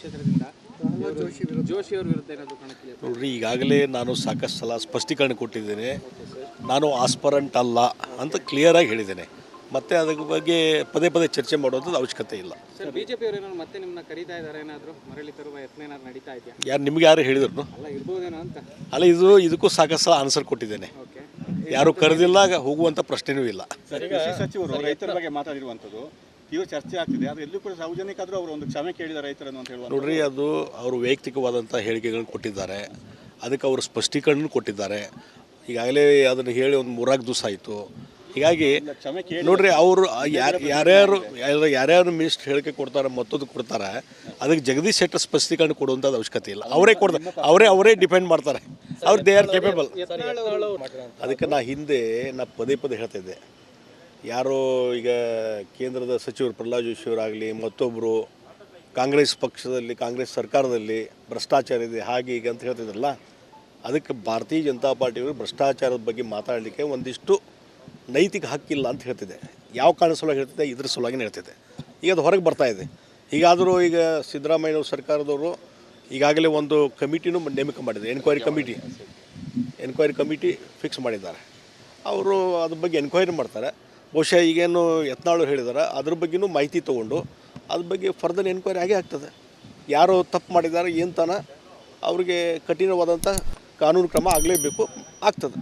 ಕ್ಷೇತ್ರದಿಂದ ಜೋಶಿ ಅವ್ರ ವಿರುದ್ಧ ಏನಾದ್ರು ಕಣಕ್ಕಿದೆ ನೋಡ್ರಿ ಈಗಾಗಲೇ ನಾನು ಸಾಕಷ್ಟು ಸಲ ಸ್ಪಷ್ಟೀಕರಣ ಕೊಟ್ಟಿದ್ದೇನೆ. ನಾನು ಆಸ್ಪರಂಟ್ ಅಲ್ಲ ಅಂತ ಕ್ಲಿಯರ್ ಆಗಿ ಹೇಳಿದ್ದೇನೆ. ಮತ್ತೆ ಅದ್ರ ಬಗ್ಗೆ ಪದೇ ಪದೇ ಚರ್ಚೆ ಮಾಡುವಂಥದ್ದು ಅವಶ್ಯಕತೆ ಇಲ್ಲ. ಸರ್ ಬಿಜೆಪಿ ಅವರು ಏನಾದ್ರು ಮತ್ತೆ ನಿಮ್ಮನ್ನ ಕರೀತಾ ಇದ್ದಾರೆ ಏನಾದ್ರು? ಮರಳಿ ತರುವ ಯತ್ನ ಏನಾದ್ರು ನಡೀತಾ ಇದೆಯಾ? ಯಾರು ನಿಮ್ಗೆ ಯಾರು ಹೇಳಿದ್ರು? ಅಲ್ಲ ಇರ್ಬೋದೇನೋ ಅಂತ. ಅಲ್ಲ ಇದು ಇದಕ್ಕೂ ಸಾಕಷ್ಟು ಸಲ ಆನ್ಸರ್ ಕೊಟ್ಟಿದ್ದೇನೆ. ಓಕೆ ಯಾರು ಕರೆದಿಲ್ಲ ಹೋಗುವಂಥ ಪ್ರಶ್ನೆನೂ ಇಲ್ಲ. ಕೃಷಿ ಸಚಿವರು ರೈತರ ಬಗ್ಗೆ ಮಾತಾಡಿರುವಂಥದ್ದು ತೀವ್ರ ಚರ್ಚೆ ಆಗ್ತಿದೆ. ಆದರೆ ಎಲ್ಲೂ ಕೂಡ ಸಾರ್ವಜನಿಕ ಆದರೂ ಅವರು ಒಂದು ಕ್ಷಮೆ ಕೇಳಿದ ರೈತರನ್ನು ಅಂತ ಹೇಳುವ ನೋಡ್ರಿ ಅದು ಅವರು ವೈಯಕ್ತಿಕವಾದಂಥ ಹೇಳಿಕೆಗಳನ್ನು ಕೊಟ್ಟಿದ್ದಾರೆ. ಅದಕ್ಕೆ ಅವರು ಸ್ಪಷ್ಟೀಕರಣ ಕೊಟ್ಟಿದ್ದಾರೆ. ಈಗಾಗಲೇ ಅದನ್ನು ಹೇಳಿ ಒಂದು ಮೂರಾರು ದಿವಸ ಆಯಿತು. ಹೀಗಾಗಿ ನೋಡ್ರಿ ಅವರು ಯಾರು ಯಾರ್ಯಾರು ಯಾರು- ಯಾರ್ಯಾರು ಮಿನಿಸ್ಟರ್ ಹೇಳಿಕೆ ಕೊಡ್ತಾರೆ ಮತ್ತೊಂದು ಕೊಡ್ತಾರೆ ಅದಕ್ಕೆ ಜಗದೀಶ್ ಶೆಟ್ಟರ್ ಸ್ಪಷ್ಟೀಕರಣ ಕೊಡುವಂಥದ್ದು ಅವಶ್ಯಕತೆ ಇಲ್ಲ. ಅವರೇ ಕೊಡ್ತಾರೆ. ಅವರೇ ಅವರೇ ಡಿಪೆಂಡ್ ಮಾಡ್ತಾರೆ. ಅವ್ರು ದೇ ಆರ್ ಕೇಪೇಬಲ್ ಅದಕ್ಕೆ ನಾ ಹಿಂದೆ ನಾ ಪದೇ ಪದೇ ಹೇಳ್ತಾ ಇದ್ದೆ. ಯಾರೋ ಈಗ ಕೇಂದ್ರದ ಸಚಿವರು ಪ್ರಹ್ಲಾದ್ ಜೋಶಿ ಅವರಾಗಲಿ ಮತ್ತೊಬ್ಬರು ಕಾಂಗ್ರೆಸ್ ಪಕ್ಷದಲ್ಲಿ, ಕಾಂಗ್ರೆಸ್ ಸರ್ಕಾರದಲ್ಲಿ ಭ್ರಷ್ಟಾಚಾರ ಇದೆ, ಹಾಗೆ ಈಗ ಅಂತ ಹೇಳ್ತಿದ್ರಲ್ಲ, ಅದಕ್ಕೆ ಭಾರತೀಯ ಜನತಾ ಪಾರ್ಟಿಯವರು ಭ್ರಷ್ಟಾಚಾರದ ಬಗ್ಗೆ ಮಾತಾಡಲಿಕ್ಕೆ ಒಂದಿಷ್ಟು ನೈತಿಕ ಹಕ್ಕಿಲ್ಲ ಅಂತ ಹೇಳ್ತಿದೆ. ಯಾವ ಕಾರಣ ಸಲುವಾಗಿ ಹೇಳ್ತಿದೆ? ಇದ್ರ ಸಲುವಾಗಿ ಹೇಳ್ತಿದೆ. ಈಗ ಅದು ಹೊರಗೆ ಬರ್ತಾ ಇದೆ. ಈಗಾದರೂ ಈಗ ಸಿದ್ದರಾಮಯ್ಯ ಸರ್ಕಾರದವರು ಈಗಾಗಲೇ ಒಂದು ಕಮಿಟಿನೂ ನೇಮಕ ಮಾಡಿದ್ದಾರೆ. Enquiry committee enquiry committee fix ಮಾಡಿದ್ದಾರೆ. ಅವರು ಅದ್ರ ಬಗ್ಗೆ ಎನ್ಕ್ವೈರಿ ಮಾಡ್ತಾರೆ. ಬಹುಶಃ ಈಗೇನು ಯತ್ನಾಳು ಹೇಳಿದಾರೆ, ಅದ್ರ ಬಗ್ಗೆನೂ ಮಾಹಿತಿ ತೊಗೊಂಡು ಅದ್ರ ಬಗ್ಗೆ ಫರ್ದರ್ ಎನ್ಕ್ವೈರಿ ಆಗೇ ಆಗ್ತದೆ. ಯಾರು ತಪ್ಪು ಮಾಡಿದ್ದಾರೆ ಏನು ತಾನ, ಅವ್ರಿಗೆ ಕಠಿಣವಾದಂಥ ಕಾನೂನು ಕ್ರಮ ಆಗಲೇಬೇಕು, ಆಗ್ತದೆ.